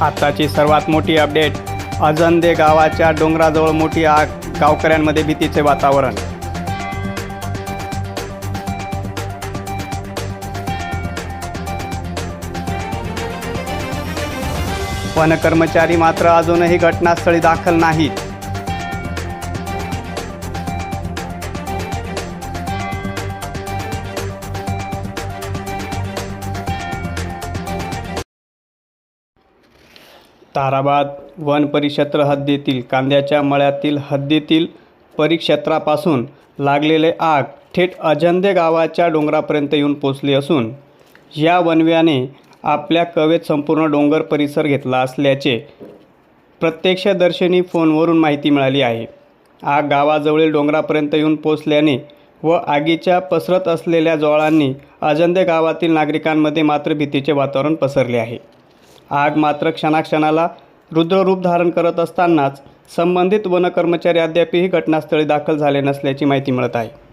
आताची सर्वात मोठी अपडेट अजंदे गावाच्या डोंगराजवळ मोठी आग गावकऱ्यांमध्ये भीतीचे वातावरण. वनकर्मचारी मात्र अजूनही घटनास्थळी दाखल नाहीत. ताराबाद वन परिक्षेत्र हद्दीतील कांद्याच्या मळ्यातील हद्दीतील परिक्षेत्रापासून लागलेले आग थेट अजंदे गावाच्या डोंगरापर्यंत येऊन पोचली असून या वनव्याने आपल्या कवेत संपूर्ण डोंगर परिसर घेतला असल्याचे प्रत्यक्षदर्शनी फोनवरून माहिती मिळाली आहे. आग गावाजवळील डोंगरापर्यंत येऊन पोचल्याने व आगीच्या पसरत असलेल्या ज्वाळांनी अजंदे गावातील नागरिकांमध्ये मात्र भीतीचे वातावरण पसरले आहे. आग मात्र क्षणाक्षणाला रुद्ररूप धारण करत असतानाच संबंधित वनकर्मचारी अद्यापही घटनास्थळी दाखल झाले नसल्याची माहिती मिळत आहे.